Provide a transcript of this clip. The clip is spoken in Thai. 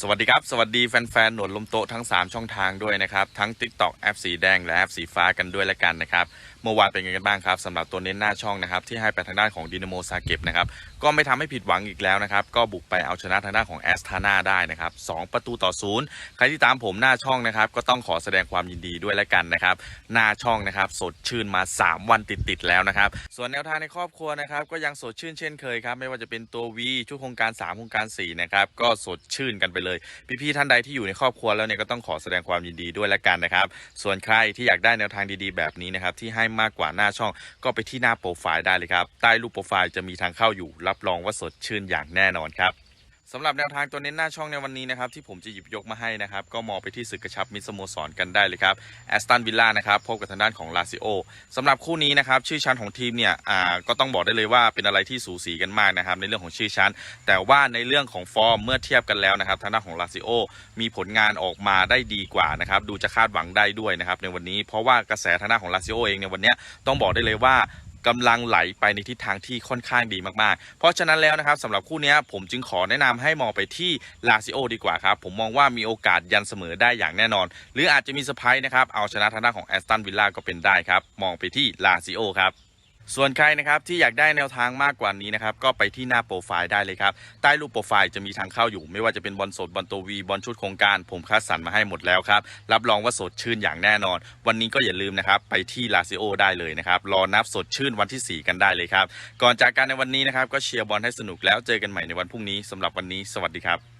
สวัสดีครับ สวัสดีแฟนๆ หนวดลมโตทั้ง 3 ช่องทางด้วยนะครับ ทั้ง TikTok แอปสีแดงและแอปสีฟ้ากันด้วยละกันนะครับ เมื่อวานเป็นไงกันบ้างครับสำหรับตัวเน้นหน้าช่องนะครับ ที่ให้ไปทางด้านของดินาโมซาเก็บนะครับ ก็ไม่ทำให้ผิดหวังอีกแล้วนะครับ ก็บุกไปเอาชนะทางด้านของแอสทานาได้นะครับสองประตูต่อศูนย์ใครที่ตามผมหน้าช่องนะครับ ก็ต้องขอแสดงความยินดีด้วยละกันนะครับ หน้าช่องนะครับสดชื่นมา 3 วันติดๆแล้วนะครับ ส่วนแนวทางในครอบครัวนะครับก็ยังสดชื่นเช่นเคยครับไม่ว่าจะเป็นตัววีชุดโครงการ3โครงการ4นะครับก็สดชื่นกันไปเลย พี่ๆท่านใดที่อยู่ในครอบครัวแล้วเนี่ยก็ต้องขอแสดงความยินดีด้วยละกันนะครับ ส่วนใครที่อยากได้แนวทางดีๆ แบบนี้นะครับที่ให้มากกว่าหน้าช่องก็ไปที่หน้าโปรไฟล์ได้เลยครับ ใต้รูปโปรไฟล์จะมีทางเข้าอยู่รับรองว่าสดชื่นอย่างแน่นอนครับ สำหรับแนวทางตัวเน้นหน้าช่องในวันนี้นะครับที่ผมจะหยิบยกมาให้นะครับก็มองไปที่ศึกกระชับมิสโมสรกันได้เลยครับแอสตันวิลล่านะครับพบกับทางด้านของลาซิโอสำหรับคู่นี้นะครับชื่อชั้นของทีมเนี่ยอ่าก็ต้องบอกได้เลยว่าเป็นอะไรที่สูสีกันมากนะครับในเรื่องของชื่อชั้น แต่ว่าในเรื่องของฟอร์มเมื่อเทียบกันแล้วนะครับทางด้านของลาซิโอมีผลงานออกมาได้ดีกว่านะครับดูจะคาดหวังได้ด้วยนะครับในวันนี้เพราะว่ากระแสทางด้านของลาซิโอเองในวันนี้ต้องบอกได้เลยว่า กำลังไหลไปในทิศทางที่ค่อนข้างดีมากๆ เพราะฉะนั้นแล้วนะครับสำหรับคู่นี้ผมจึงขอแนะนำให้มองไปที่ลาซิโอดีกว่าครับผมมองว่ามีโอกาสยันเสมอได้อย่างแน่นอน หรืออาจจะมีเซอร์ไพรส์นะครับเอาชนะทางด้านของแอสตันวิลล่าก็เป็นได้ครับมองไปที่ลาซิโอครับ ส่วนใครนะครับที่อยากได้แนวทางมากกว่านี้นะครับก็ไปที่หน้าโปรไฟล์ได้เลยครับ ใต้รูปโปรไฟล์จะมีทางเข้าอยู่ ไม่ว่าจะเป็นบอลสดบอลตัววีบอลชุดโครงการ ผมคัดสรรมาให้หมดแล้วครับ รับรองว่าสดชื่นอย่างแน่นอน วันนี้ก็อย่าลืมนะครับไปที่ลาซิโอได้เลยนะครับ รอนับสดชื่นวันที่ 4 กันได้เลยครับ ก่อนจากการในวันนี้นะครับก็เชียร์บอลให้สนุกแล้วเจอกันใหม่ในวันพรุ่งนี้สำหรับวันนี้ สวัสดีครับ